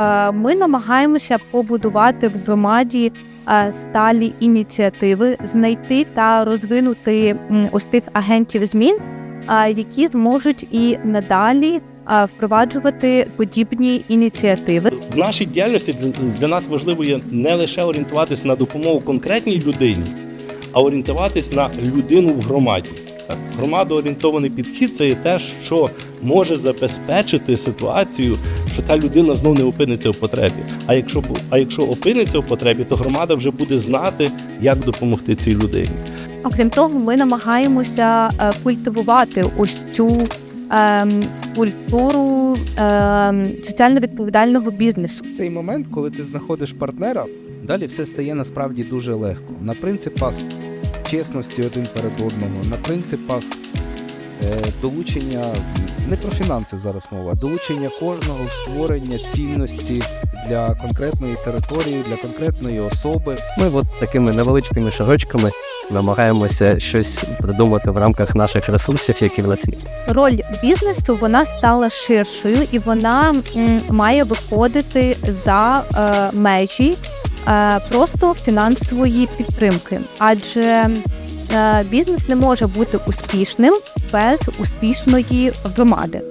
Е, Ми намагаємося побудувати в громаді е, сталі ініціативи, знайти та розвинути ось тих агентів змін, е, які зможуть і надалі впроваджувати подібні ініціативи. В нашій діяльності для- нас важливо є не лише орієнтуватися на допомогу конкретній людині, а орієнтуватись на людину в громаді. Громадоорієнтований підхід це є те, що може забезпечити ситуацію, що та людина знов не опиниться в потребі. А якщо а якщо опиниться в потребі, то громада вже буде знати, як допомогти цій людині. Окрім того, ми намагаємося е, культивувати ось цю ем, культуру ем, соціально відповідального бізнесу. цей момент, коли ти знаходиш партнера, далі все стає насправді дуже легко. На принципах чесності один перед одного, на принципах е, долучення не про фінанси зараз мова, долучення кожного в створення цінності для конкретної території, для конкретної особи. Ми от такими невеличкими шагочками намагаємося щось придумати в рамках наших ресурсів, які в нас є. Роль бізнесу вона стала ширшою і вона м, має виходити за е, межі е, просто фінансової підтримки, адже бізнес не може бути успішним без успішної громади.